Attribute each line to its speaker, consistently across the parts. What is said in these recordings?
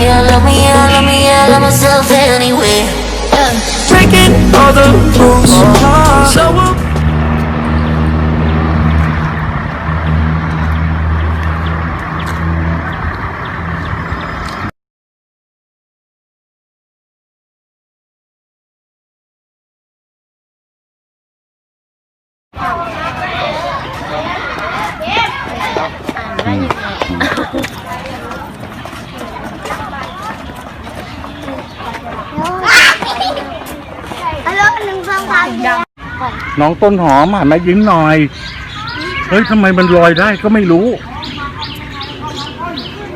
Speaker 1: yeah, love me, yeah, love me, yeah, love myself anyway. Yeah.
Speaker 2: breaking all the rules. So we'll
Speaker 3: alo đừng phong phong kìa
Speaker 4: น้องต้นหอมหันมายิ้มหน่อย เฮ้ยทำไมมันลอยได้ก็ไม่รู้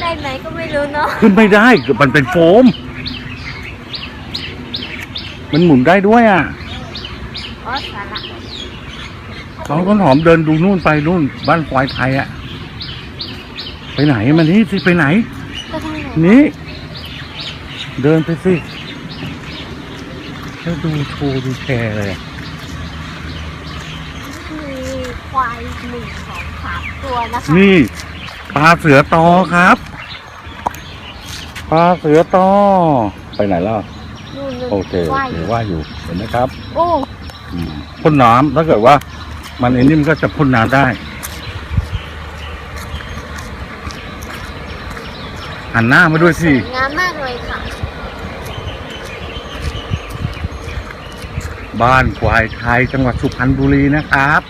Speaker 3: ได้ไหมก็ไม่รู้เนาะ
Speaker 4: ขึ้นไม่ได้มันเป็นโฟม มันหมุนได้ด้วยอะ
Speaker 3: อ๋อสาระ
Speaker 4: น้องต้นหอมเดินดูนู่นไปนู่น บ้านควายไทยอะ ไปไหนมันนี่สิไปไหน
Speaker 3: ก็ทางไหน
Speaker 4: นี่เดินไปสิ แล้วดูโชว์ดูแชร์เลยอะ
Speaker 3: มีควายหนึ่งสองสามตัวนะคะ
Speaker 4: นี่ปลาเสือตอครับปลาเสือตอไปไหนแล้ว
Speaker 3: นู่นนู่น
Speaker 4: โอเค
Speaker 3: ว่ายอ
Speaker 4: เดี๋ย
Speaker 3: ยู่
Speaker 4: วว่าอยู่เห็นไหมครับ
Speaker 3: โอ้
Speaker 4: อืมพ่นน้ำถ้าเกิดว่า มันไอ้นี่มันก็จะพ่นน้ำได้หันหน้ามาด้วยสิ
Speaker 3: สวยงามมากเลยค่ะ
Speaker 4: บ้านควายไทยจังหวัดสุพรรณบุรีนะครับ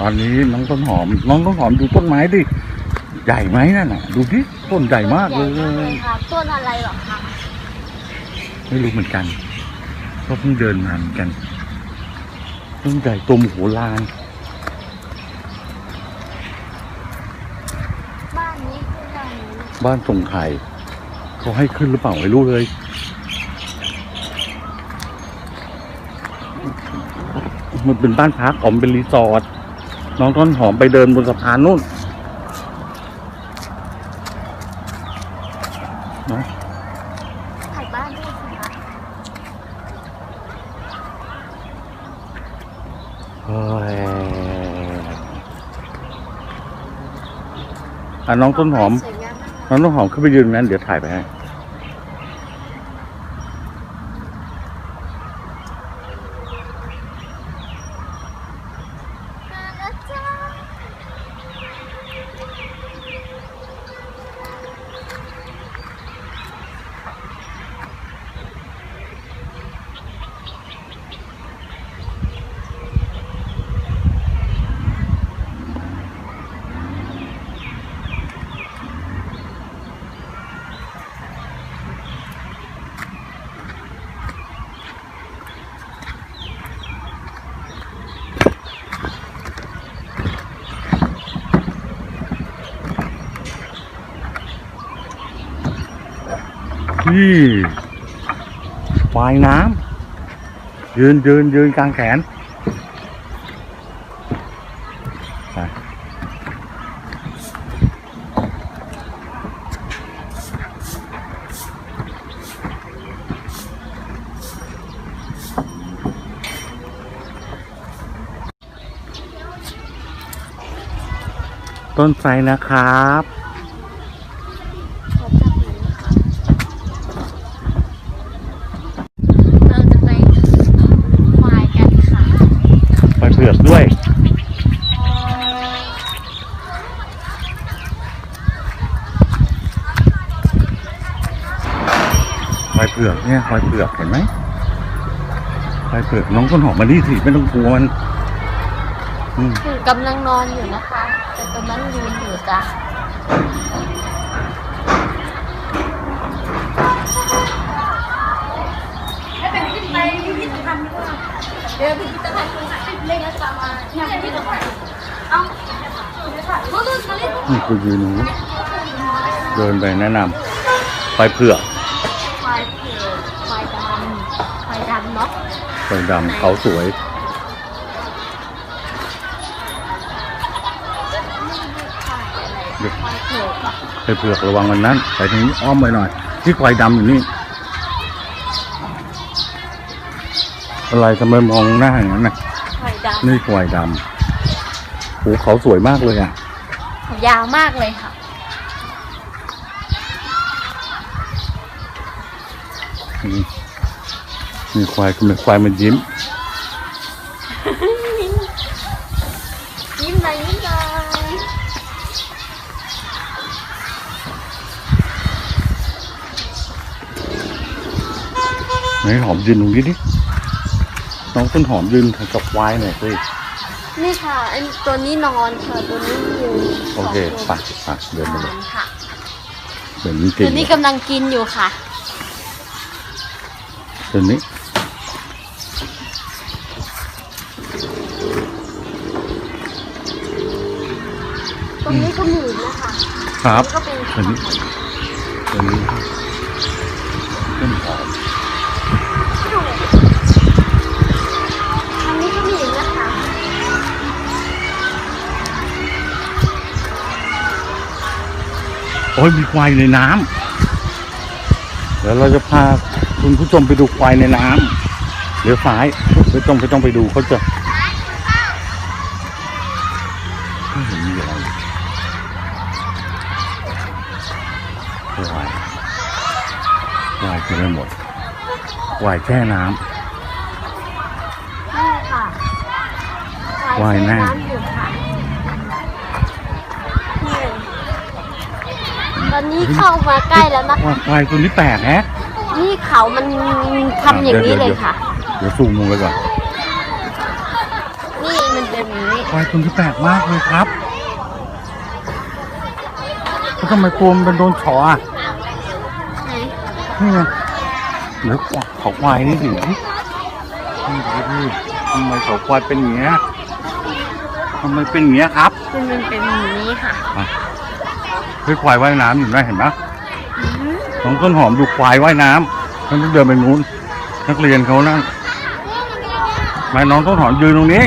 Speaker 4: ตอนนี้น้องต้นหอม น้องต้นหอมดูต้นไม้ดิใหญ่ไหมนั่นน่ะ ดูดิต้นใหญ่มากเลย
Speaker 3: ใหญ่มากเลยค่ะต้นอะไรเหรอคะ
Speaker 4: ไม่รู้เหมือนกันก็เพิ่งเดินมาเหมือนกันต้นใหญ่ตัวมโหฬาร
Speaker 3: บ้านนี้คือบ้านนี้
Speaker 4: บ้านทรงไทยเขาให้ขึ้นหรือเปล่าไม่รู้เลย มันเป็นบ้านพักออมเป็นรีสอร์ทน้องต้นหอมไปเดินบนสะพานนู่นนะ
Speaker 3: ถ่ายบ้านด้วยสิคะ
Speaker 4: เฮ้ยอะน้องต้นหอม
Speaker 3: สวยงามมาก
Speaker 4: น้องต้นหอมขึ้นไปยืนนั้นเดี๋ยวถ่ายไปให้ นี่วายน้ำยืนยืนยืนกลางแขนต้นไทรนะครับ
Speaker 3: ขอบคุณนะคะเราจะไปควายกันค่ะ
Speaker 4: ไปเผือกด้วย ควายเผือกเนี่ยควายเผือกเห็นไหมควายเผือกน้องต้นหอมมาดิสิไม่ต้องกลัวมันอืม
Speaker 3: ถึงกำลังนอนอยู่นะคะแต่ตอนนั้นยืนอยู่จ้ะเดี๋ยวพิพิธภัณฑ์เล่นกันตามมาเนี่ยพิพิธภัณฑ์เอาเขาลุ้นมาเล่น
Speaker 4: นี่คือยืนนู้นเดินไปแนะนำควายเผือก
Speaker 3: แดดำเขา
Speaker 4: สวย
Speaker 3: ไปเผือก
Speaker 4: ระวังวันนั้น ไปทางนี้อ้อมไปหน่อย ที่ควายดำอยู่นี่ อะไรทำไมมองหน้าอย่างนั้นน่ะนี่ควายดำหูเขาสวยมากเลยอะ
Speaker 3: ยาวมากเลยค่ะ
Speaker 4: อืม ควายมีควายมันยิ้ม
Speaker 3: ยิ้มเลยยิ้มเลย
Speaker 4: ไหนหอมยืนตรงนี้ดิ น้องต้นหอมยืนกับควายหน่อยสิ
Speaker 3: นี่ค่ะอันตัวนี้นอนค่ะตัวนี้ยืน
Speaker 4: โอเคไปไปเดิน
Speaker 3: น
Speaker 4: มา
Speaker 3: อ
Speaker 4: เลย
Speaker 3: นค่ะ
Speaker 4: เดินนี้กิ
Speaker 3: ตัวนนี้กำลังกินอยู่ค่ะ
Speaker 4: เดิน
Speaker 3: รงนี้ก็หมีอีกนะคะ
Speaker 4: ครับ
Speaker 3: ก็เป็น
Speaker 4: เดินนี้เดินนี้ต้นหอม
Speaker 3: ทางนี้ก็หมีอีกนะคะ
Speaker 4: โอ้ยมีควายในน้ำเดี๋ยวเราจะพาคุณผู้ชมไปดูควายในน้ำเดี๋ยวซ้ายไม่ต้องไม่ต้องไปดูเขาจะไม่เห็นมีอะไรควาย ควายจะไม่หมดควายแช่น้ำ
Speaker 3: นี่ค่ะ
Speaker 4: ว่ายน้ำำ
Speaker 3: อยู่ค่ะนี่ตอนนี้เข้ามาใกล้แล้วนะคะ
Speaker 4: ว่าควายตัวนี้แปลกแฮะ
Speaker 3: นี่เขามันทำอย่างนี้เลยค่ะ
Speaker 4: เดี๋ยวซูมลงไปก่อน
Speaker 3: นี่มันเป็นอย่างนี้
Speaker 4: ควายตัวนี้แปลกมากเลยครับแล้วทำไมตัวมันเป็นโดนเฉออะ
Speaker 3: ไหน
Speaker 4: นี่ไง เดี๋ยวขอควายนี่ดินี่ดูดิทำไมเขาควายเป็นอย่างเงี้ยทำไมเป็นอย่างเงี้ยครับ
Speaker 3: มันมันเป็นอย่างนี้ค่ะ
Speaker 4: เฮ้ยควายว่ายน้ำอยู่นะเห็นไหมน้องต้นหอมดูควายว่ายน้ำนั่นต้องเดินไปนู้น นักเรียนเขานั่งไม่น้องต้นหอมยืนตรงนี้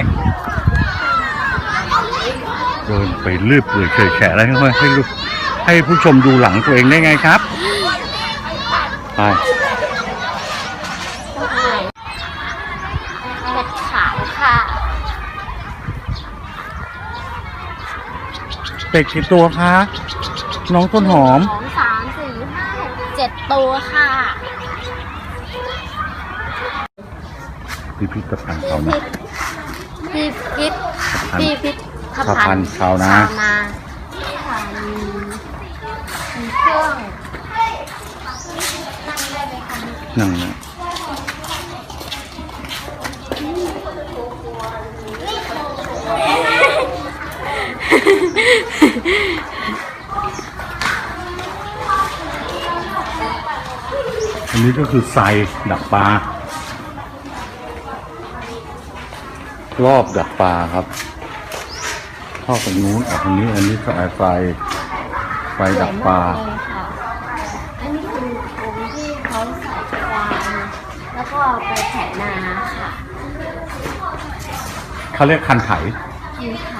Speaker 4: เดินไปลืบเปื่อยเฉยแฉะอะไรให้ให้ดูให้ผู้ชมดูหลังตัวเองได้ไงครับ ไป
Speaker 3: เป็
Speaker 4: ดกี่ตัวคะ น้องต้นหอม
Speaker 3: สองสามสี่ห้าหกเจ็ดตัวค่ะ
Speaker 4: พิพิธภัณฑ์
Speaker 3: พิ
Speaker 4: เขานะ
Speaker 3: พิธพิธพิพิธ
Speaker 4: สะพานชาวนา
Speaker 3: ชาวนาค่ะมีมีเครื่อง
Speaker 4: นั่งนะ อันนี้ก็คือไซดักปลารอบดักปลาครับเข้าตรงนู้นออกตรงนี้ อันนี้ก็ไอไฟไฟดักปลา
Speaker 3: สวยมกเลยค่ะอันนี้คือกรงที่เขาใส่ควายแล้วก็เอาไปไถนาค่ะ
Speaker 4: เขาเรียกคันไถ
Speaker 3: กินไถ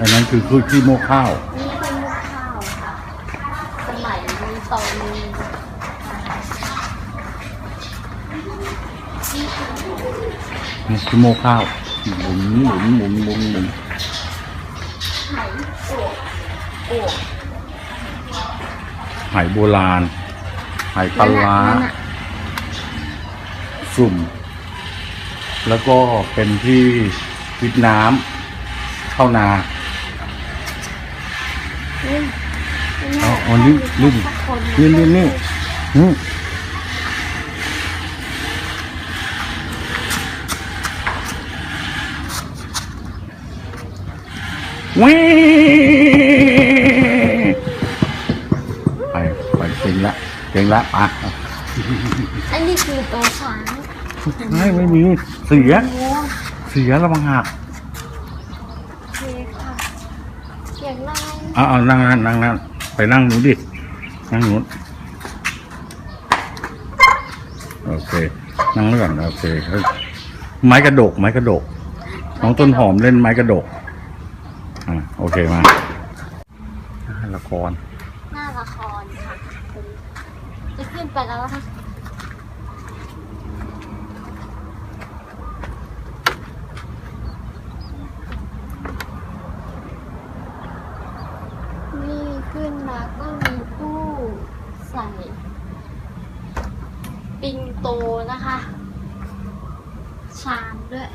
Speaker 4: อันนั้นคือคือขี้โม่ข้าว
Speaker 3: นี่เป็นมุกข้าวค่ะสมัยนี้ตอนนี้
Speaker 4: นี่ขี้โม่ข้าวหมุนหมุนหมุนหมุนหมุน
Speaker 3: ไถโอกโอก
Speaker 4: ไหโบราณไหปลาร้า
Speaker 3: นั่นน่ะ
Speaker 4: สุ่ม แล้วก็เป็นที่วิดน้ำเข้านา เอาเอานี่นี่ดินี่นี่นี่นี่วิไปไปเก่งละเก่งละอะ
Speaker 3: อันนี้คือตัวช้าง
Speaker 4: ไม่ไม่มีเสีย
Speaker 3: โอ้
Speaker 4: เสียระวังหัก
Speaker 3: โอเคค่ะอย่างไร
Speaker 4: เอาเอานั่งนั่งนั่งนั่ง ไปนั่งนูดิ นั่งนูนโอเค นั่งแล้วก่อนโอเคไม้กระดก ไม้กระดก น้องต้นหอมเล่นไม้กระดก อ่าโอเคมาละคร
Speaker 3: หน้าละครค่ะจะขึ้นไปแล้วค่ะนี่ ก็มีตู้ใส่ ปิงโตนะคะ ชามด้วย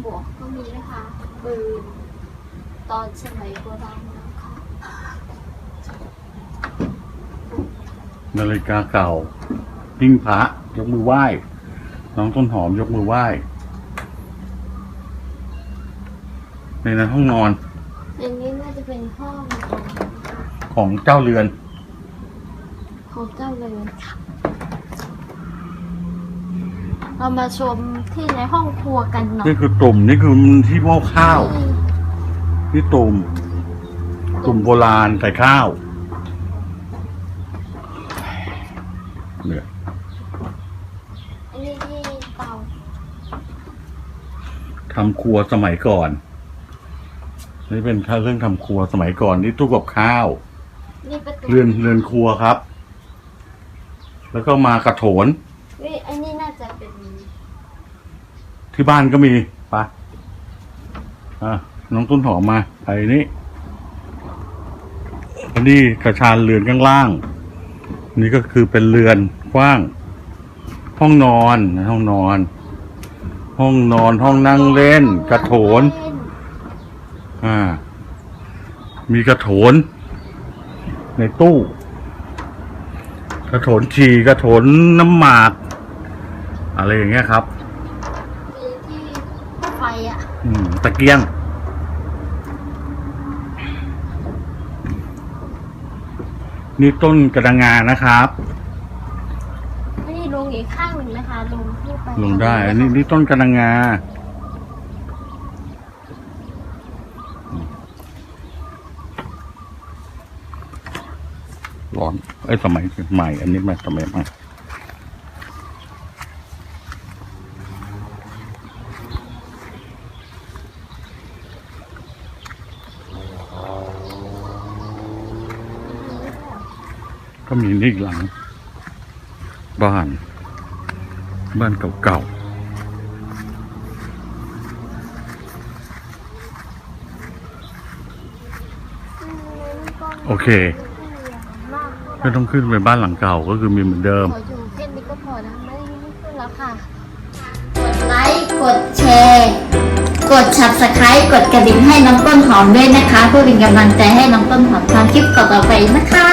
Speaker 3: หมวกก็มีนะคะปืนตอนสมัยโบราณนะคะ
Speaker 4: นาฬิกาเก่าหิ้งพระยกมือไหว้ น้องต้นหอมยกมือไหว้ ในนั้นห้องนอน
Speaker 3: อันนี้น่าจะเป็นห้อง
Speaker 4: ของเจ้าเรือน
Speaker 3: ของเจ้าเลยค่ะ เรามาชมที่ในห้องครัวกันหน่อย
Speaker 4: นี่คือตุ่มนี่คือที่หม้อข้าวนี่ตุ่มตุ่มโบราณใส่ข้าวเนี่ย
Speaker 3: อันนี้ที่เตา
Speaker 4: ทำครัวสมัยก่อน นี่เป็นเครื่องทำครัวสมัยก่อนนี่ตู้กับข้าว
Speaker 3: นี่ประตู
Speaker 4: เรือนเรือนครัวครับ แล้วก็มากระโถน
Speaker 3: นี่อันนี้น่าจะเป็น
Speaker 4: ที่บ้านก็มีปะอะน้องต้นหอมมาไปนี่อันนี้กระชานเรือนข้างล่าง นี่ก็คือเป็นเรือนกว้าง ห้องนอนนะห้องนอน ห้องนอนห้องนั่งเล่น กระโถน อ่า มีกระโถน ในตู้ กระโถนฉี่กระโถนน้ำหมาก อะไรอย่างเงี้ยครับ
Speaker 3: อะ
Speaker 4: อืมตะเกียง นี่ต้นกระดังงานะครับ
Speaker 3: นี่ลงอีกข้างหนึ่งนะคะลงที่ไป
Speaker 4: ลงได้ อันนี้นี่ต้นกระดังงา ร้อนเอ้ยสมัยใหม่ อันนี้ไม่สมัยใหม่ ก็มีนี่อีกหลัง บ้าน บ้านเก่าๆ โอเค ไม่ต้องขึ้นไปบ้านหลังเก่าก็คือมีเหมือนเดิม
Speaker 3: ขออยู่แค่นี้ก็พอนะ ไม่ไม่ขึ้นแล้วค่ะ กดไลค์ กดแชร์ กด subscribe กดกระดิ่งให้น้องต้นหอมด้วยนะคะ เพื่อเป็นกำลังใจให้น้องต้นหอมทำคลิปต่อๆไปนะคะ